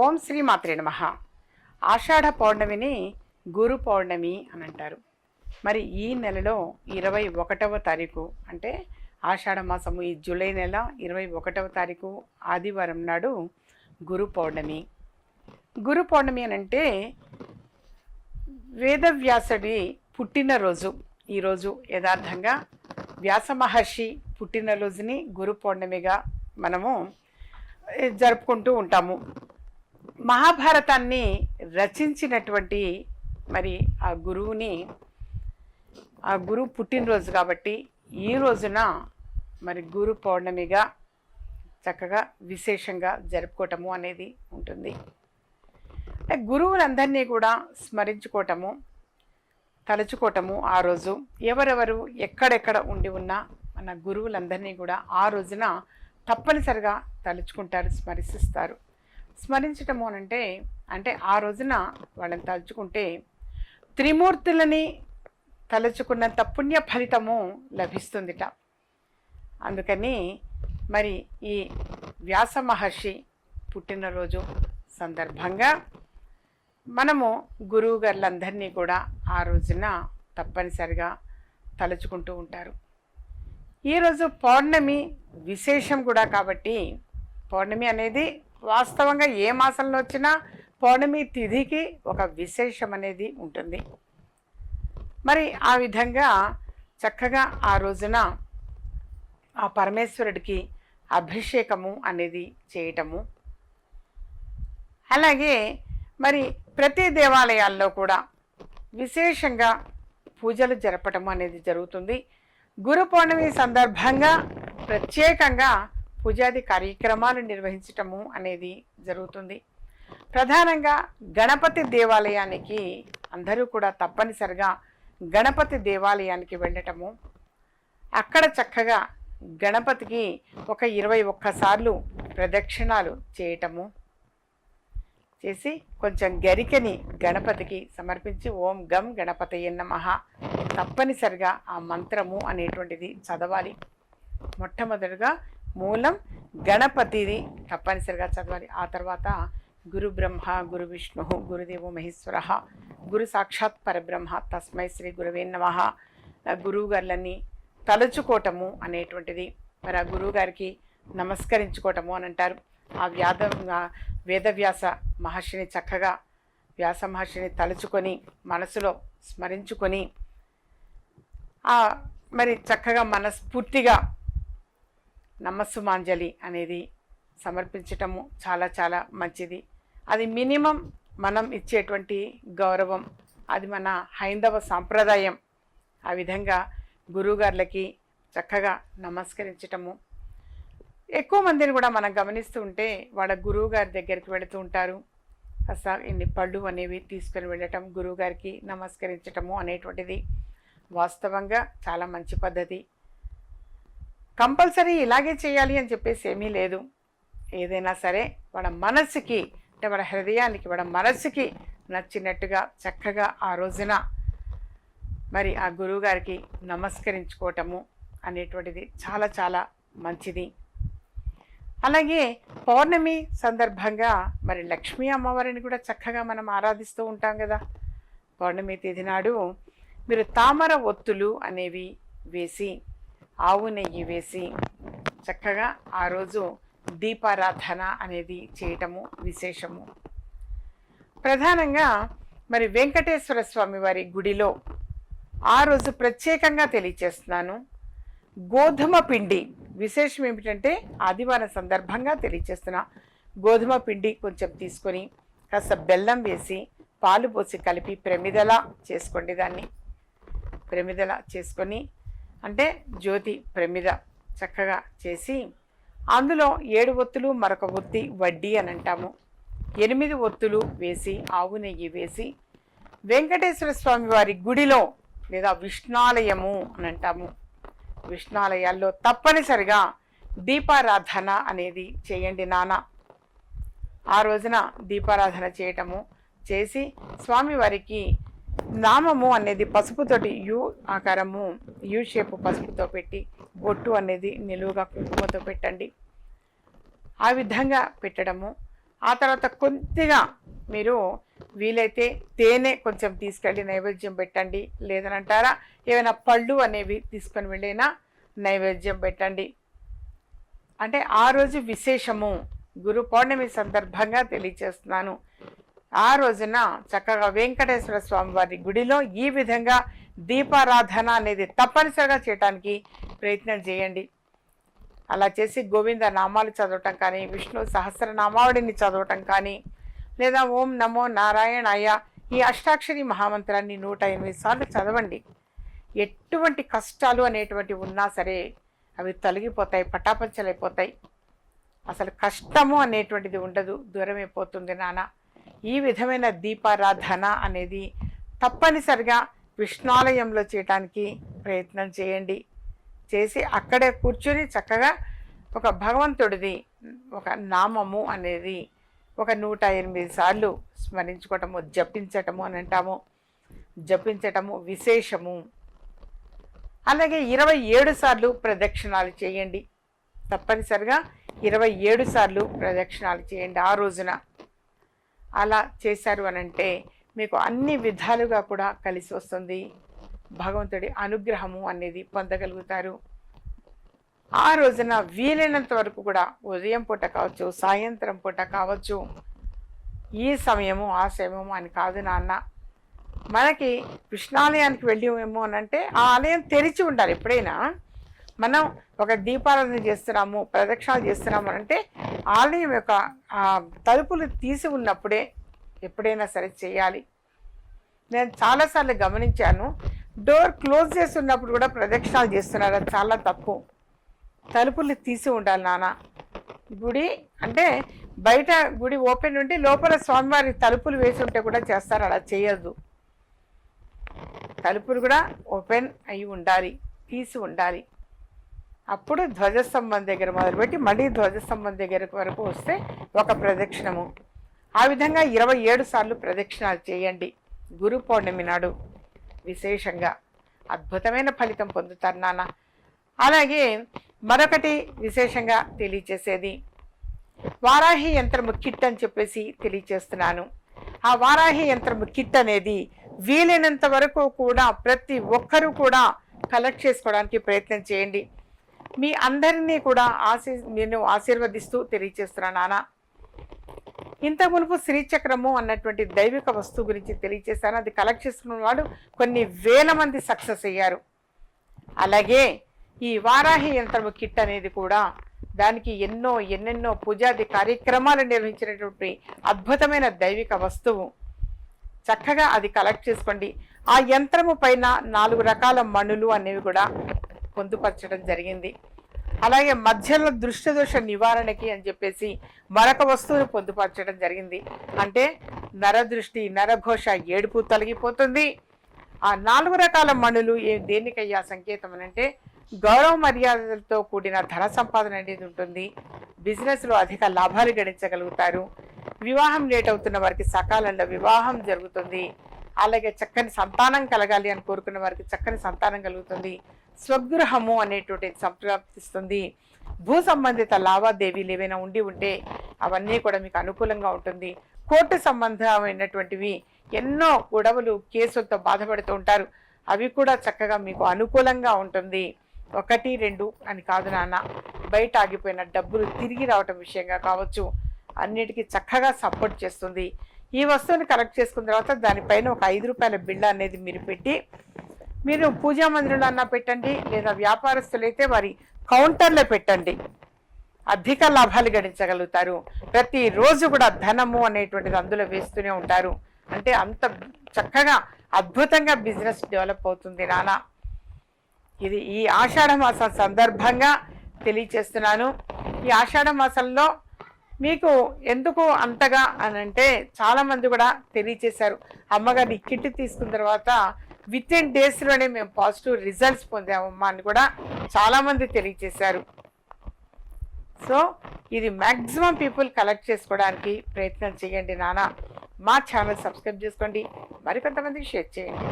ఓం శ్రీ మాత్రే నమ. ఆషాఢ పౌర్ణమిని గురు పౌర్ణమి అని అంటారు. మరి ఈ నెలలో ఇరవై ఒకటవ తారీఖు అంటే ఆషాఢ మాసము ఈ జూలై నెల ఇరవై ఒకటవ తారీఖు ఆదివారం నాడు గురు పౌర్ణమి. గురు పౌర్ణమి అని అంటే వేదవ్యాసుడి పుట్టినరోజు. ఈరోజు యథార్థంగా వ్యాస మహర్షి పుట్టినరోజుని గురు పౌర్ణమిగా మనము జరుపుకుంటూ ఉంటాము. మహాభారతాన్ని రచించినటువంటి మరి ఆ గురువుని ఆ గురువు పుట్టినరోజు కాబట్టి ఈ రోజున మరి గురు పౌర్ణమిగా చక్కగా విశేషంగా జరుపుకోవటము అనేది ఉంటుంది. గురువులందరినీ కూడా స్మరించుకోవటము తలుచుకోవటము ఆ రోజు. ఎవరెవరు ఎక్కడెక్కడ ఉండి ఉన్నా మన గురువులందరినీ కూడా ఆ రోజున తప్పనిసరిగా తలుచుకుంటారు స్మరిస్తారు. స్మరించటము అనంటే అంటే ఆ రోజున వాళ్ళని తలుచుకుంటే త్రిమూర్తులని తలుచుకున్నంత పుణ్య ఫలితము లభిస్తుందిట. అందుకని మరి ఈ వ్యాస మహర్షి పుట్టినరోజు సందర్భంగా మనము గురువుగారులందరినీ కూడా ఆ రోజున తప్పనిసరిగా తలుచుకుంటూ ఉంటారు. ఈరోజు పౌర్ణమి విశేషం కూడా కాబట్టి పౌర్ణమి అనేది వాస్తవంగా ఏ మాసంలో వచ్చినా పౌర్ణమి తిథికి ఒక విశేషం అనేది ఉంటుంది. మరి ఆ విధంగా చక్కగా ఆ రోజున ఆ పరమేశ్వరుడికి అభిషేకము అనేది చేయటము. అలాగే మరి ప్రతి దేవాలయాల్లో కూడా విశేషంగా పూజలు జరపటం అనేది జరుగుతుంది. గురు పౌర్ణమి సందర్భంగా ప్రత్యేకంగా పూజాది కార్యక్రమాలు నిర్వహించటము అనేది జరుగుతుంది. ప్రధానంగా గణపతి దేవాలయానికి అందరూ కూడా తప్పనిసరిగా గణపతి దేవాలయానికి వెళ్ళటము. అక్కడ చక్కగా గణపతికి ఒక ఇరవై ఒక్కసార్లు ప్రదక్షిణాలు చేయటము. చేసి కొంచెం గరికని గణపతికి సమర్పించి ఓం గం గణపతయ్య నమః తప్పనిసరిగా ఆ మంత్రము అనేటువంటిది చదవాలి. మొట్టమొదటిగా మూలం గణపతిది. తప్పనిసరిగా చదవాలి. ఆ తర్వాత గురు బ్రహ్మ గురు విష్ణు గురుదేవో మహేశ్వర గురు సాక్షాత్ పరబ్రహ్మ తస్మై శ్రీ గురువే నమ గురువుగారులని తలుచుకోవటము అనేటువంటిది. మరి ఆ గురువుగారికి నమస్కరించుకోవటము అని అంటారు. ఆ వ్యాధ వేదవ్యాస మహర్షిని చక్కగా వ్యాస మహర్షిని తలుచుకొని మనసులో స్మరించుకొని ఆ మరి చక్కగా మనస్ఫూర్తిగా నమస్సుమాంజలి అనేది సమర్పించటము చాలా చాలా మంచిది. అది మినిమం మనం ఇచ్చేటువంటి గౌరవం అది మన హైందవ సాంప్రదాయం. ఆ విధంగా గురువుగారులకి చక్కగా నమస్కరించటము. ఎక్కువ మందిని కూడా మనం గమనిస్తూ ఉంటే వాళ్ళ గురువు గారి దగ్గరికి వెళుతూ ఉంటారు. కాస్త ఇన్ని పళ్ళు అనేవి తీసుకొని వెళ్ళటం గురువుగారికి నమస్కరించటము అనేటువంటిది వాస్తవంగా చాలా మంచి పద్ధతి. కంపల్సరీ ఇలాగే చేయాలి అని చెప్పేసి ఏమీ లేదు. ఏదైనా సరే వాడ మనస్సుకి అంటే వాడ హృదయానికి వాడ మనస్సుకి నచ్చినట్టుగా చక్కగా ఆ రోజున మరి ఆ గురువుగారికి నమస్కరించుకోవటము అనేటువంటిది చాలా చాలా మంచిది. అలాగే పౌర్ణమి సందర్భంగా మరి లక్ష్మీ అమ్మవారిని కూడా చక్కగా మనం ఆరాధిస్తూ ఉంటాం కదా. పౌర్ణమి తేదీ నాడు మీరు తామర ఒత్తులు అనేవి వేసి ఆవు నెయ్యి వేసి చక్కగా ఆ రోజు దీపారాధన అనేది చేయటము విశేషము. ప్రధానంగా మరి వెంకటేశ్వర స్వామి వారి గుడిలో ఆ రోజు ప్రత్యేకంగా తెలియచేస్తున్నాను. గోధుమ పిండి విశేషం ఏమిటంటే ఆదివారం సందర్భంగా తెలియచేస్తున్నా. గోధుమ పిండి కొంచెం తీసుకొని కాస్త బెల్లం వేసి పాలు పోసి కలిపి ప్రమిదలా చేసుకోండి దాన్ని. ప్రమిదలా చేసుకొని అంటే జ్యోతి ప్రమిద చక్కగా చేసి అందులో ఏడు ఒత్తులు మరొక ఒత్తి వడ్డీ అని అంటాము. ఎనిమిది ఒత్తులు వేసి ఆవు నెయ్యి వేసి వెంకటేశ్వర స్వామి వారి గుడిలో లేదా విష్ణాలయము అని అంటాము. విష్ణాలయాల్లో తప్పనిసరిగా దీపారాధన అనేది చేయండి నాన్న. ఆ రోజున దీపారాధన చేయటము చేసి స్వామివారికి నామము అనేది పసుపుతోటి యు ఆకారము యు షేప్ పసుపుతో పెట్టి బొట్టు అనేది నిలువుగా కుంకుమతో పెట్టండి. ఆ విధంగా పెట్టడము. ఆ తర్వాత కొద్దిగా మీరు వీలైతే తేనె కొంచెం తీసుకెళ్ళి నైవేద్యం పెట్టండి. లేదనంటారా ఏమైనా పళ్ళు అనేవి తీసుకొని వెళ్ళినా నైవేద్యం పెట్టండి. అంటే ఆ రోజు విశేషము. గురు పౌర్ణమి సందర్భంగా తెలియచేస్తున్నాను. ఆ రోజున చక్కగా వెంకటేశ్వర స్వామి వారి గుడిలో ఈ విధంగా దీపారాధన అనేది తప్పనిసరిగా చేయడానికి ప్రయత్నం చేయండి. అలా చేసి గోవింద నామాలు చదవటం కానీ విష్ణు సహస్రనామావళిని చదవటం కానీ లేదా ఓం నమో నారాయణాయ ఈ అష్టాక్షరి మహామంత్రాన్ని నూట ఎనిమిది సార్లు చదవండి. ఎటువంటి కష్టాలు అనేటువంటి ఉన్నా సరే అవి తొలగిపోతాయి పటాపంచలైపోతాయి. అసలు కష్టము అనేటువంటిది ఉండదు దూరమైపోతుంది నాన్న ఈ విధమైన దీపారాధన అనేది తప్పనిసరిగా విష్ణాలయంలో చేయటానికి ప్రయత్నం చేయండి. చేసి అక్కడే కూర్చొని చక్కగా ఒక భగవంతుడిది ఒక నామము అనేది ఒక నూట ఎనిమిది సార్లు స్మరించుకోవటము జపించటము అని అంటాము. జపించటము విశేషము. అలాగే ఇరవై ఏడు సార్లు ప్రదక్షిణాలు చేయండి. తప్పనిసరిగా ఇరవై ఏడు సార్లు ప్రదక్షిణాలు చేయండి ఆ రోజున. అలా చేశారు అని అంటే మీకు అన్ని విధాలుగా కూడా కలిసి వస్తుంది. భగవంతుడి అనుగ్రహము అనేది పొందగలుగుతారు. ఆ రోజున వీలైనంత వరకు కూడా ఉదయం పూట కావచ్చు సాయంత్రం పూట కావచ్చు ఈ సమయము ఆ సమయము అని కాదు నాన్న. మనకి కృష్ణాలయానికి వెళ్ళి అని అంటే ఆ ఆలయం తెరిచి ఉండాలి ఎప్పుడైనా. మనం ఒక దీపారాధన చేస్తున్నాము ప్రదక్షిణాలు చేస్తున్నాము అంటే ఆలయం యొక్క తలుపులు తీసి ఉన్నప్పుడే ఎప్పుడైనా సరే చేయాలి. నేను చాలాసార్లు గమనించాను డోర్ క్లోజ్ చేసి ఉన్నప్పుడు కూడా ప్రదక్షిణాలు చేస్తున్నారు అది చాలా తప్పు. తలుపులు తీసి ఉండాలి నాన్న. గుడి అంటే బయట గుడి ఓపెన్ ఉండి లోపల స్వామివారి తలుపులు వేసి ఉంటే కూడా చేస్తారు అలా చేయొద్దు. తలుపులు కూడా ఓపెన్ అయి ఉండాలి తీసి ఉండాలి. అప్పుడు ధ్వజస్తంభం దగ్గర మొదలుపెట్టి మళ్ళీ ధ్వజస్తంభం దగ్గర వరకు వస్తే ఒక ప్రదక్షిణము. ఆ విధంగా ఇరవై ఏడు సార్లు ప్రదక్షిణాలు చేయండి. గురు పౌర్ణమి నాడు విశేషంగా. అద్భుతమైన ఫలితం పొందుతారు నాన్న. అలాగే మరొకటి విశేషంగా తెలియచేసేది. వారాహి యంత్రము కిట్ అని చెప్పేసి తెలియచేస్తున్నాను. ఆ వారాహి యంత్రము కిట్ అనేది వీలైనంత వరకు కూడా ప్రతి ఒక్కరూ కూడా కలెక్ట్ చేసుకోవడానికి ప్రయత్నం చేయండి. మీ అందరినీ కూడా ఆశీ నేను ఆశీర్వదిస్తూ తెలియచేస్తున్నాను నాన్న ఇంత మునుపు శ్రీచక్రము అన్నటువంటి దైవిక వస్తువు గురించి తెలియచేశాను. అది కలెక్ట్ చేసుకున్న వాడు కొన్ని వేల మంది సక్సెస్ అయ్యారు. అలాగే ఈ వారాహి యంత్రము కిట్ అనేది కూడా దానికి ఎన్నో ఎన్నెన్నో పూజాది కార్యక్రమాలు నిర్వహించినటువంటి అద్భుతమైన దైవిక వస్తువు. చక్కగా అది కలెక్ట్ చేసుకోండి. ఆ యంత్రము పైన నాలుగు రకాల మణులు అనేవి కూడా పొందుపరచడం జరిగింది. అలాగే మధ్యలో దృష్టిదోష నివారణకి అని చెప్పేసి మరొక వస్తువును పొందుపరచడం జరిగింది. అంటే నరదృష్టి నరఘోష ఏడుపు తొలగిపోతుంది. ఆ నాలుగు రకాల మణులు ఏ దేనికయ్యా సంకేతం అని అంటే గౌరవ మర్యాదలతో కూడిన ధన సంపాదన అనేది ఉంటుంది. బిజినెస్లో అధిక లాభాలు గడించగలుగుతారు వివాహం లేట్ అవుతున్న వారికి సకాలంలో వివాహం జరుగుతుంది. అలాగే చక్కని సంతానం కలగాలి అని కోరుకున్న వారికి చక్కని సంతానం కలుగుతుంది. స్వగృహము అనేటువంటిది సంప్రాప్తిస్తుంది. భూ సంబంధిత లావాదేవీలు ఏవైనా ఉండి ఉంటే అవన్నీ కూడా మీకు అనుకూలంగా ఉంటుంది. కోర్టు సంబంధమైనటువంటివి ఎన్నో గొడవలు కేసులతో బాధపడుతూ ఉంటారు. అవి కూడా చక్కగా మీకు అనుకూలంగా ఉంటుంది. ఒకటి రెండు అని కాదు నాన్న. బయట ఆగిపోయిన డబ్బులు తిరిగి రావటం విషయంగా కావచ్చు. అన్నిటికీ చక్కగా సపోర్ట్ చేస్తుంది. ఈ వస్తువుని కలెక్ట్ చేసుకున్న తర్వాత దానిపైన ఒక ఐదు రూపాయల బిళ్ళ అనేది మీరు పెట్టి మీరు పూజా మందిరంలో అన్నా పెట్టండి లేదా వ్యాపారస్తులైతే వారి కౌంటర్లో పెట్టండి. అధిక లాభాలు గడించగలుగుతారు ప్రతిరోజు కూడా ధనము అనేటువంటిది అందులో వేస్తూనే ఉంటారు. అంటే అంత చక్కగా అద్భుతంగా బిజినెస్ డెవలప్ అవుతుంది నానా ఇది ఈ ఆషాఢ మాసం సందర్భంగా తెలియచేస్తున్నాను. ఈ ఆషాఢ మాసంలో మీకు ఎందుకు అంతగా అని అంటే చాలామంది కూడా తెలియచేశారు. అమ్మగారి కిట్ తీసుకున్న తర్వాత విత్ ఇన్ డేస్లోనే మేము పాజిటివ్ రిజల్ట్స్ పొందామమ్మా అని కూడా చాలామంది తెలియచేశారు. సో ఇది మ్యాక్సిమం పీపుల్ కలెక్ట్ చేసుకోవడానికి ప్రయత్నం చేయండి నాన్న. మా ఛానల్ సబ్స్క్రైబ్ చేసుకోండి. మరికొంతమందికి షేర్ చేయండి.